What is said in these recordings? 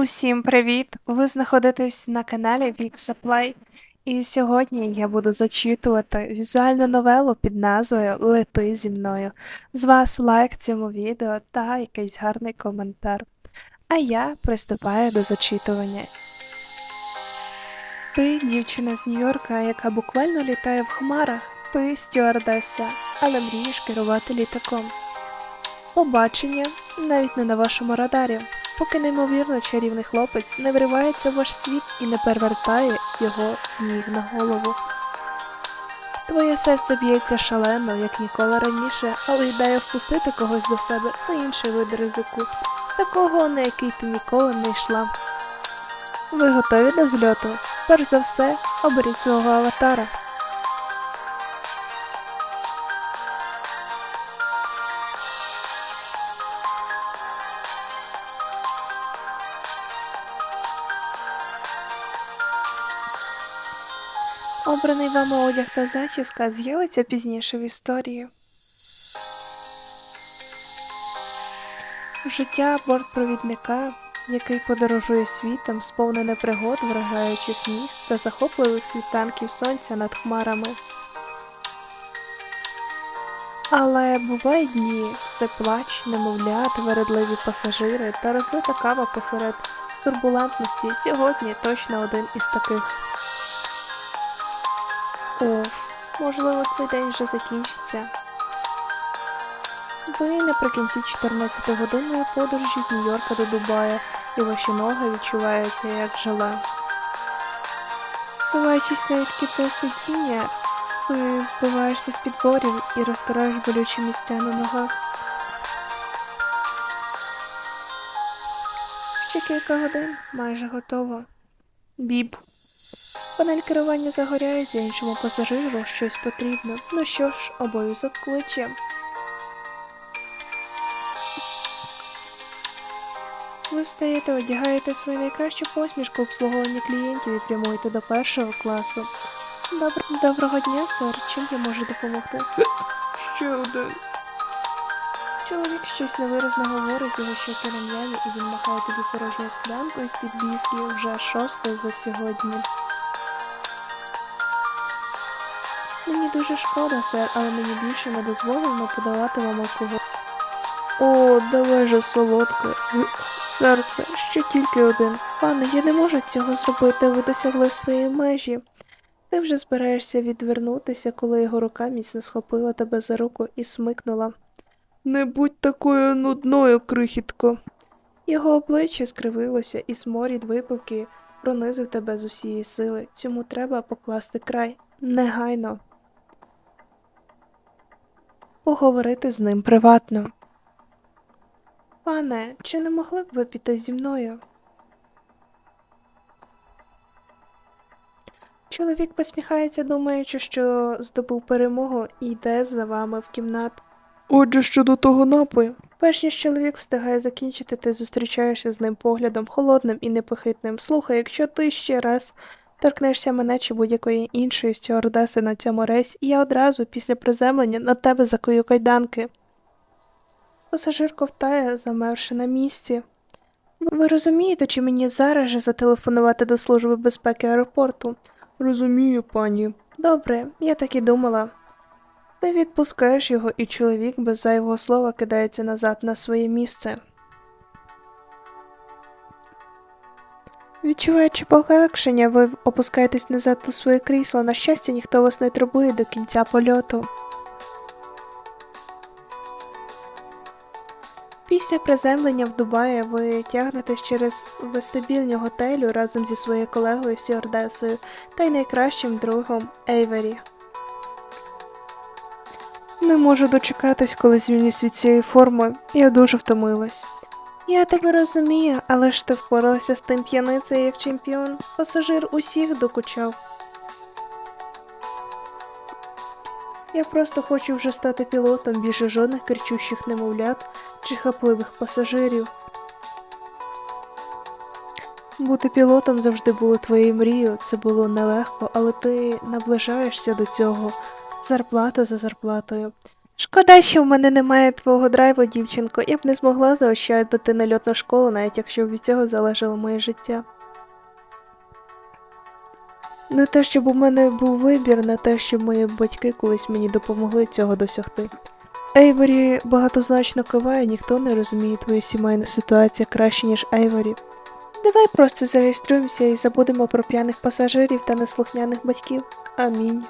Усім привіт! Ви знаходитесь на каналі Supply, і сьогодні я буду зачитувати візуальну новелу під назвою Лети зі мною. З вас лайк цьому відео та якийсь гарний коментар. А я приступаю до зачитування. Ти дівчина з Нью-Йорка, яка буквально літає в хмарах. Ти стюардеса, але мрієш керувати літаком. Побачення навіть не на вашому радарі, поки неймовірно чарівний хлопець не вривається в ваш світ і не перевертає його з ніг на голову. Твоє серце б'ється шалено, як ніколи раніше, але ідея впустити когось до себе це інший вид ризику, такого, на який ти ніколи не йшла. Ви готові до зльоту? Перш за все, оберіть свого аватара. Вами одяг та зачіска з'явиться пізніше в історії. Життя бортпровідника, який подорожує світом, сповнене пригод, вражаючих міст та захопливих світанків сонця над хмарами. Але бувають дні це плач, немовлят, вередливі пасажири та розлита кава посеред турбулентності. Сьогодні точно один із таких. Оф, можливо, цей день вже закінчиться. Ви наприкінці 14-годинної подорожі з Нью-Йорка до Дубая, і ваші ноги відчуваються як желе. Суваючись на відкидне сидіння, ти збиваєшся з підборів і розтираєш болючі місця на ногах. Ще кілька годин майже готово. Біб. Панель керування загоряється, іншому пасажиру щось потрібно. Ну що ж, обов'язок кличе. Ви встаєте, одягаєте свою найкращу посмішку обслуговування клієнтів і прямуєте до першого класу. Добр... Доброго дня, сер. Чим я можу допомогти? Ще один. Чоловік щось невиразно говорить, його щоки рум'яні, і він махає тобі порожньою склянкою з-під віскі вже шостий за сьогодні. Дуже шкода, сер, але мені більше не дозволено подавати вам алкоголь. О, давай же солодке. Серце, ще тільки один. Пане, я не можу цього зробити, ви досягли своєї межі. Ти вже збираєшся відвернутися, коли його рука міцно схопила тебе за руку і смикнула. Не будь такою нудною, крихітко. Його обличчя скривилося, і сморід випивки пронизив тебе з усієї сили. Цьому треба покласти край. Негайно. Поговорити з ним приватно. Пане, чи не могли б ви піти зі мною? Чоловік посміхається, думаючи, що здобув перемогу і йде за вами в кімнату. Отже, щодо того напою. Перш ніж чоловік встигає закінчити, ти зустрічаєшся з ним поглядом холодним і непохитним. Слухай, якщо ти ще раз торкнешся мене чи будь-якої іншої стюардеси на цьому рейсі, я одразу після приземлення на тебе закою кайданки. Пасажир ковтає, замерши на місці. Ви розумієте, чи мені зараз же зателефонувати до Служби безпеки аеропорту? Розумію, пані. Добре, я так і думала. Ти відпускаєш його, і чоловік без зайвого слова кидається назад на своє місце. Відчуваючи полегшення, ви опускаєтесь назад у своє крісло. На щастя, ніхто вас не турбує до кінця польоту. Після приземлення в Дубаї ви тягнетесь через вестибільню готелю разом зі своєю колегою Сіордесою та й найкращим другом Ейвері. Не можу дочекатись, коли звільнюсь від цієї форми. Я дуже втомилась. Я тебе розумію, але ж ти впоралася з тим п'яницею як чемпіон. Пасажир усіх докучав. Я просто хочу вже стати пілотом, більше жодних кричущих немовлят чи хапливих пасажирів. Бути пілотом завжди було твоєю мрією, це було нелегко, але ти наближаєшся до цього зарплата за зарплатою. Шкода, що в мене немає твого драйву, дівчинко. Я б не змогла заощадити на льотну школу, навіть якщо б від цього залежало моє життя. Не те, щоб у мене був вибір, не те, щоб мої батьки колись мені допомогли цього досягти. Ейворі багатозначно киває, ніхто не розуміє твою сімейну ситуацію краще, ніж Ейворі. Давай просто зареєструємося і забудемо про п'яних пасажирів та неслухняних батьків. Амінь.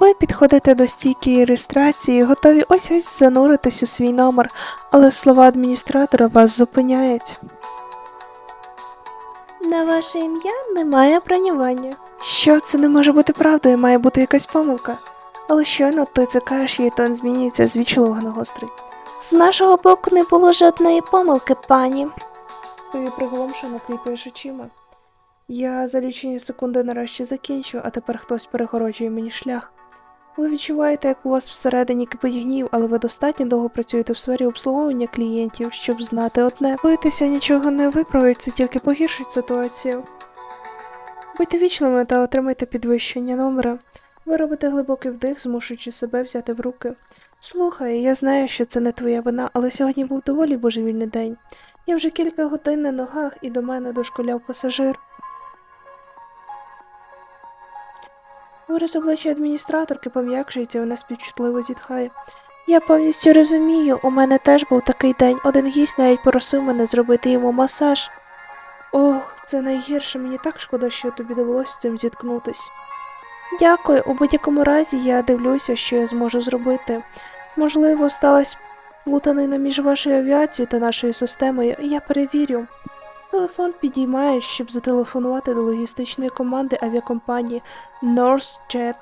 Ви підходите до стійки реєстрації, готові ось ось зануритись у свій номер, але слова адміністратора вас зупиняють. На ваше ім'я немає бронювання. Що це не може бути правдою, має бути якась помилка. Але щойно ти це кажеш, її тон змінюється з вічливого на гострий. З нашого боку не було жодної помилки, пані. Ти приголомшено кліпаєш очима. Я за лічені секунди нарешті закінчу, а тепер хтось перегороджує мені шлях. Ви відчуваєте, як у вас всередині кипить гнів, але ви достатньо довго працюєте в сфері обслуговування клієнтів, щоб знати одне. Битися нічого не виправить, це тільки погіршить ситуацію. Будьте вічними та отримайте підвищення номера. Ви робите глибокий вдих, змушуючи себе взяти в руки. Слухай, я знаю, що це не твоя вина, але сьогодні був доволі божевільний день. Я вже кілька годин на ногах і до мене дошкуляв пасажир. Вираз обличчя адміністраторки пом'якшується, вона співчутливо зітхає. Я повністю розумію, у мене теж був такий день. Один гість навіть просив мене зробити йому масаж. Ох, це найгірше, мені так шкода, що тобі довелося з цим зіткнутись. Дякую, у будь-якому разі я дивлюся, що я зможу зробити. Можливо, сталася плутанина між вашою авіацією та нашою системою, я перевірю. Телефон підіймаєш, щоб зателефонувати до логістичної команди авіакомпанії NorthJet.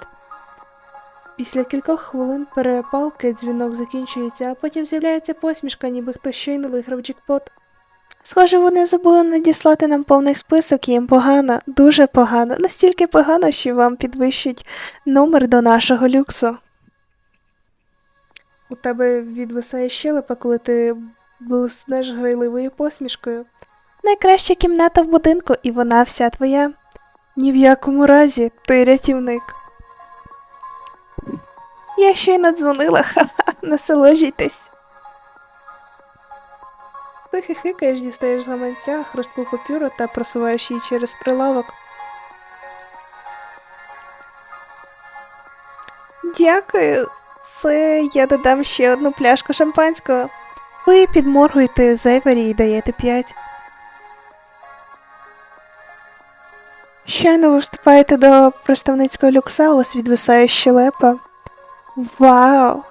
Після кількох хвилин перепалки дзвінок закінчується, а потім з'являється посмішка, ніби хтось щойно виграв джекпот. Схоже, вони забули надіслати нам повний список, і їм погано, дуже погано, настільки погано, що вам підвищать номер до нашого люксу. У тебе відвисає щелепа, коли ти блиснеш грайливою посмішкою. Найкраща кімната в будинку, і вона вся твоя. Ні в якому разі, ти рятівник. Я щойно дзвонила, ха-ха, насолоджуйтесь. Ти хихикаєш, дістаєш з гаманця хрустку купюру та просуваєш її через прилавок. Дякую. Це я додам ще одну пляшку шампанського. Ви підморгуєте Зейвері і даєте п'ять. Щойно ви вступаєте до представницького люкса, у вас відвисає щелепа. Вау!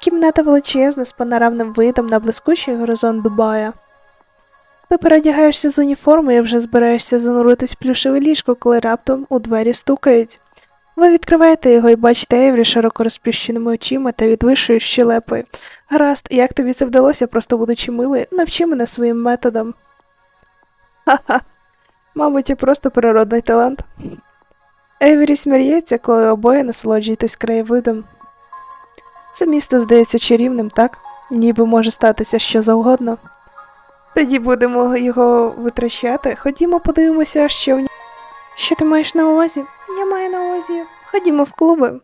Кімната величезна з панорамним видом на блискучий горизонт Дубая. Ти переодягаєшся з уніформи і вже збираєшся зануритись в плюшеве ліжко, коли раптом у двері стукають. Ви відкриваєте його і бачите Еврі широко розплющеними очима та відвищою щелепою. Гаразд, як тобі це вдалося, просто будучи милою, навчи мене своїм методом. Ха-ха. Мабуть, я просто природний талант. Евері сміється, коли обоє насолоджуєтесь краєвидом. Це місто здається чарівним, так? Ніби може статися що завгодно. Тоді будемо його витрачати. Ходімо, подивимося, що в ньому. Що ти маєш на увазі? Я маю на увазі. Ходімо в клуби.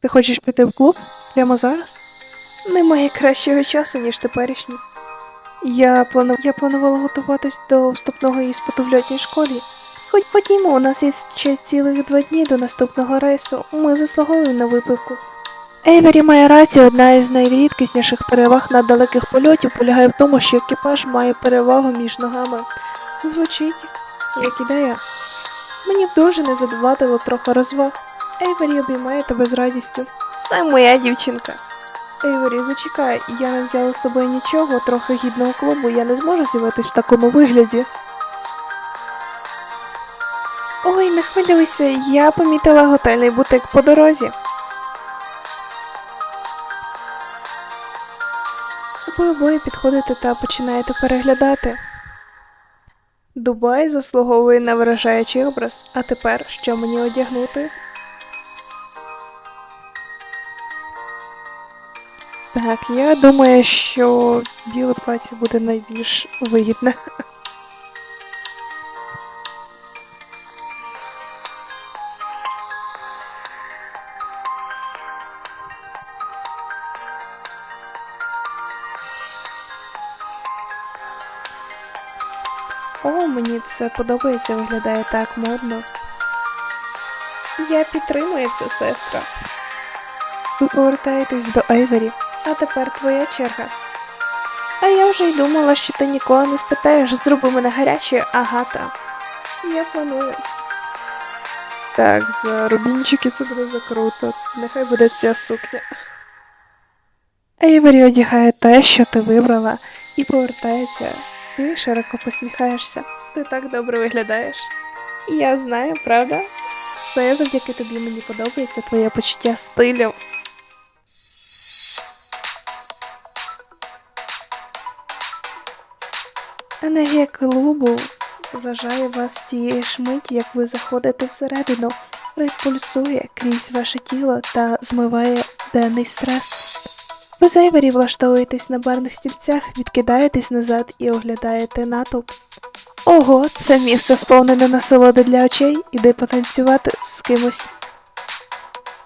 Ти хочеш піти в клуб? Прямо зараз? Немає кращого часу, ніж теперішній. Я, плану... Я планувала готуватись до вступного іспиту в льотній школі. Хоч ходімо, у нас є ще цілих два дні до наступного рейсу. Ми заслуговуємо на випивку. Ейвері має рацію, одна із найрідкісніших переваг на далеких польотів полягає в тому, що екіпаж має перевагу між ногами. Звучить, як ідея. Мені б дуже не задовадило трохи розваг. Ейвері обіймає тебе з радістю. Це моя дівчинка. Ейвері, зачекай, я не взяла з собою нічого, трохи гідного клубу, я не зможу з'явитись в такому вигляді. Ой, не хвилюйся, я помітила готельний бутик по дорозі. Ви обоє підходите та починаєте переглядати. Дубай заслуговує на вражаючий образ, а тепер що мені одягнути? Так, я думаю, що біле плаття буде найбільш вигідне. О, мені це подобається, виглядає так модно. Я підтримую це, сестра. Ви повертаєтесь до Айвері а тепер твоя черга. А я вже й думала, що ти ніколи не спитаєш, зроби мене гарячою, агата. Я планую. Так, за рубінчики це буде закруто. Нехай буде ця сукня. Ейвері одягає те, що ти вибрала, і повертається. Ти широко посміхаєшся. Ти так добре виглядаєш. Я знаю, правда? Все завдяки тобі мені подобається твоє почуття стилю. Енергія клубу вважає вас тієї ж миті, як ви заходите всередину. Рит пульсує крізь ваше тіло та змиває денний стрес. Ви з Ейвері влаштовуєтесь на барних стільцях, відкидаєтесь назад і оглядаєте натовп. Ого, це місце сповнене насолоди для очей, іди потанцювати з кимось.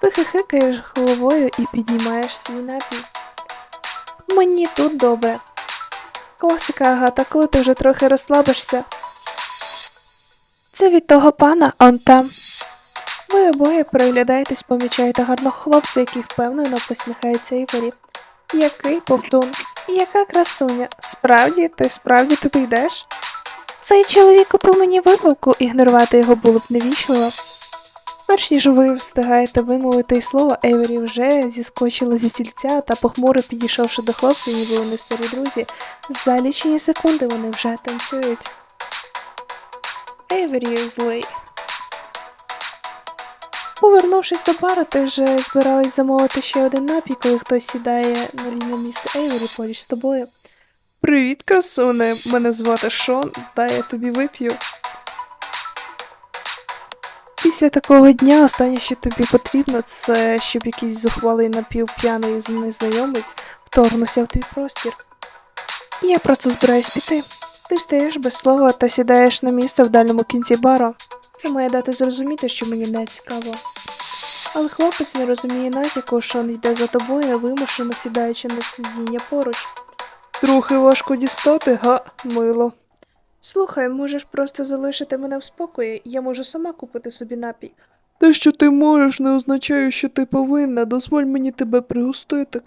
Ти хихикаєш головою і піднімаєш свій напій. Мені тут добре. Класика Агата, коли ти вже трохи розслабишся. Це від того пана он там. Ви обоє переглядаєтесь, помічаєте гарного хлопця, який впевнено посміхається Ігорі. Який повтун, яка красуня. Справді, ти справді туди йдеш? Цей чоловік купив мені випивку, ігнорувати його було б невічливо. Перш ніж ви встигаєте вимовити й слово, Ейвері вже зіскочила зі стільця та похмуро підійшовши до хлопця, ніби вони старі друзі, за лічені секунди вони вже танцюють. Ейвері злий. Повернувшись до бару, ти вже збиралась замовити ще один напій, коли хтось сідає на вільне місце Ейвері поруч з тобою. Привіт, красуне, мене звати Шон, дай я тобі вип'ю. Після такого дня останнє, що тобі потрібно, це щоб якийсь зухвалий напівп'яний незнайомець вторгнувся в твій простір. Я просто збираюсь піти. Ти встаєш без слова та сідаєш на місце в дальньому кінці бару. Це має дати зрозуміти, що мені не цікаво. Але хлопець не розуміє натяку, що він йде за тобою, невимушено сідаючи на сидіння поруч. Трохи важко дістати, га, мило. Слухай, можеш просто залишити мене в спокої, я можу сама купити собі напій. Те, що ти можеш, не означає, що ти повинна. Дозволь мені тебе пригостити.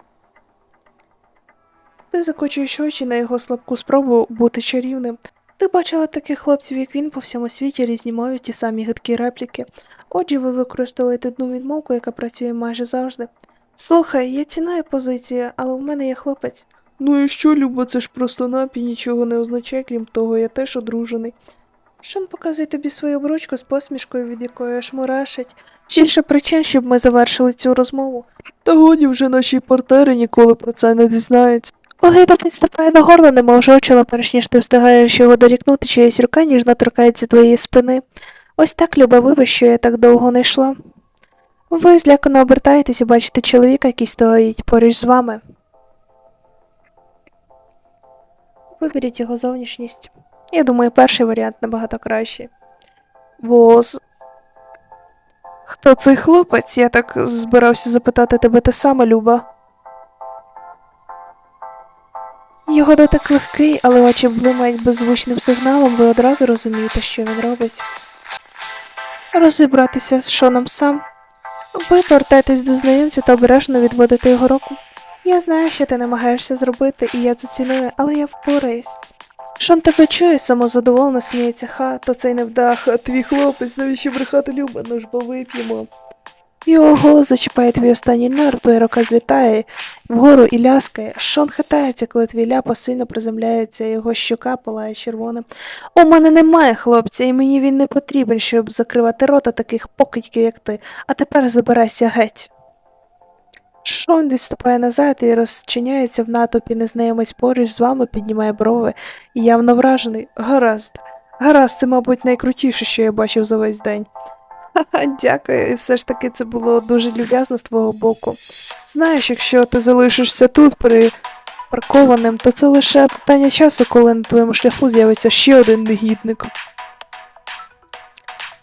Ти закочуєш очі на його слабку спробу бути чарівним. Ти бачила таких хлопців, як він, по всьому світі різні мові, ті самі гидкі репліки. Отже, ви використовуєте одну відмовку, яка працює майже завжди. Слухай, я ціную позицію, але в мене є хлопець. Ну і що, Люба, це ж просто напій, нічого не означає, крім того, я теж одружений. Шон показує тобі свою обручку з посмішкою, від якої аж мурашить. Більше причин, щоб ми завершили цю розмову. Та годі вже наші партнери ніколи про це не дізнаються. Огида підступає до горла, немов жовчила, перш ніж ти встигаєш його дорікнути, чиїсь рука ніжно торкається твоєї спини. Ось так, Люба, вибач, що я так довго не йшла. Ви злякано обертаєтесь і бачите чоловіка, який стоїть поруч з вами. Виберіть його зовнішність. Я думаю, перший варіант набагато кращий. Воз. Хто цей хлопець? Я так збирався запитати тебе те саме, Люба. Його дотик легкий, але очі блимають беззвучним сигналом, ви одразу розумієте, що він робить. Розібратися з Шоном сам. Ви повертаєтесь до знайомця та обережно відводите його руку. Я знаю, що ти намагаєшся зробити, і я це ціную, але я впораюсь. Шон тебе чує, самозадоволено сміється, ха, то цей невдах, а твій хлопець, навіщо брехати Люба, ну ж бо вип'ємо. Його голос зачіпає твій останній нерв, твоя рука злітає вгору і ляскає. Шон хитається, коли твій ляпа сильно приземляється, його щока палає червоним. У мене немає хлопця, і мені він не потрібен, щоб закривати рота таких покидьків, як ти, а тепер забирайся геть. Шон відступає назад і розчиняється в натовпі незнайомець поруч з вами, піднімає брови і явно вражений. Гаразд. Гаразд, це, мабуть, найкрутіше, що я бачив за весь день. Ха-ха, дякую, і все ж таки це було дуже люб'язно з твого боку. Знаєш, якщо ти залишишся тут припаркованим, то це лише питання часу, коли на твоєму шляху з'явиться ще один негідник.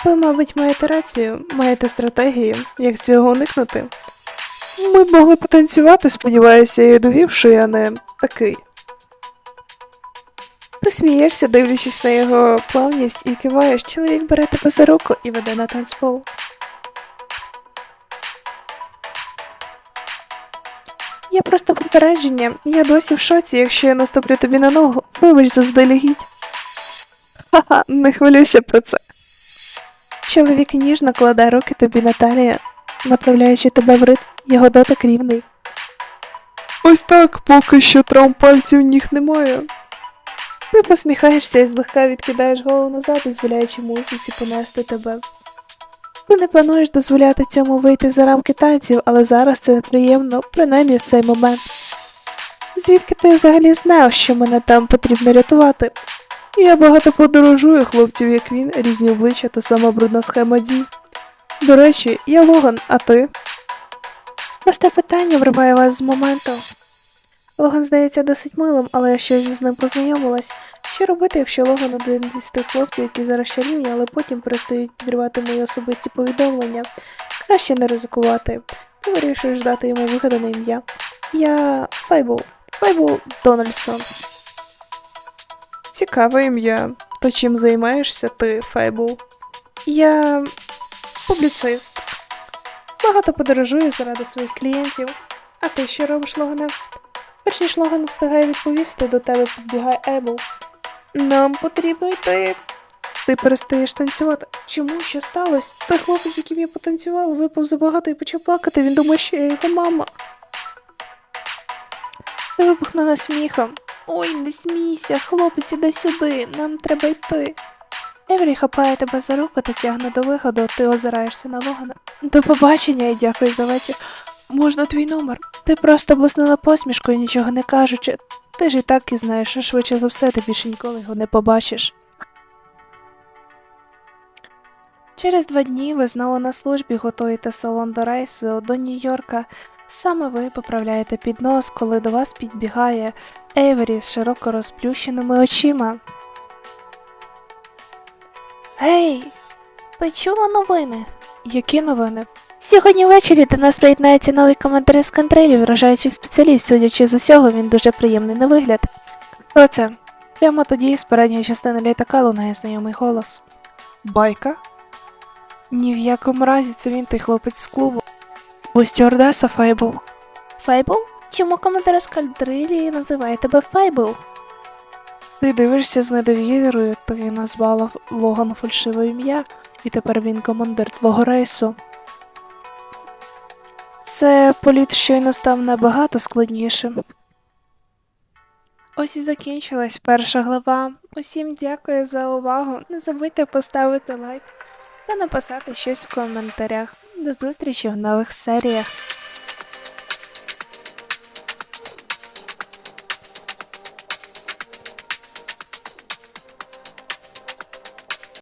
Ви, мабуть, маєте рацію, маєте стратегію, як цього уникнути. Ми могли потанцювати, сподіваюся, і довів, що я не такий. Ти дивлячись на його плавність, і киваєш, чоловік бере тебе за руку і веде на танцпол. Я просто попередження, я досі в шоці, якщо я наступлю тобі на ногу. Вибач заздалегідь. Ха-ха, не хвилюйся про це. Чоловік ніжно кладе руки тобі на талію, направляючи тебе в ритм, його дотик рівний. Ось так, поки що травм пальців ніг немає. Ти посміхаєшся і злегка відкидаєш голову назад, дозволяючи музиці понести тебе. Ти не плануєш дозволяти цьому вийти за рамки танців, але зараз це неприємно, принаймні в цей момент. Звідки ти взагалі знав, що мене там потрібно рятувати? Я багато подорожую хлопців, як він, різні обличчя та сама брудна схема дій. До речі, я Логан, а ти? Просте питання вриває вас з моменту. Логан здається досить милим, але я щойно з ним познайомилась. Що робити, якщо Логан один із тих хлопців, які зараз чарівні, але потім перестають підривати мої особисті повідомлення? Краще не ризикувати. Ти вирішуєш дати йому вигадане ім'я. Я Фейбл. Фейбл Дональдсон. Цікаве ім'я. То чим займаєшся ти, Фейбл? Я публіцист. Багато подорожую заради своїх клієнтів. А ти що робиш, Логане? Перш ніж Логан встигає відповісти, до тебе підбігає Ебл. Нам потрібно йти. Ти перестаєш танцювати. Чому що сталося? Той хлопець, з яким я потанцювала, випав забагато і почав плакати. Він думає, що я його мама. Ти вибухнула сміхом. Ой, не смійся, хлопець, іди сюди, нам треба йти. Еврі хапає тебе за руку та тягне до виходу, ти озираєшся на Логана. До побачення і дякую за вечір. Можна твій номер? Ти просто блиснула посмішкою, нічого не кажучи. Ти ж і так і знаєш, що швидше за все ти більше ніколи його не побачиш. Через два дні ви знову на службі готуєте салон до рейсу до Нью-Йорка. Саме ви поправляєте піднос, коли до вас підбігає Ейвері з широко розплющеними очима. Гей, ти чула новини? Які новини? Сьогодні ввечері до нас приєднається новий командир з контролів, вражаючий спеціаліст, судячи з усього, він дуже приємний на вигляд. Хто це? Прямо тоді з передньої частини літака лунає знайомий голос. Байка? Ні в якому разі це він той хлопець з клубу. Ви стюардеса Фейбл. Фейбл? Чому командир з кальдрилі називає тебе Фейбл? Ти дивишся з недовірою, ти назвала Логан фальшиве ім'я, і тепер він командир твого рейсу. Це політ щойно став набагато складнішим. Ось і закінчилась перша глава. Усім дякую за увагу. Не забудьте поставити лайк та написати щось в коментарях. До зустрічі в нових серіях.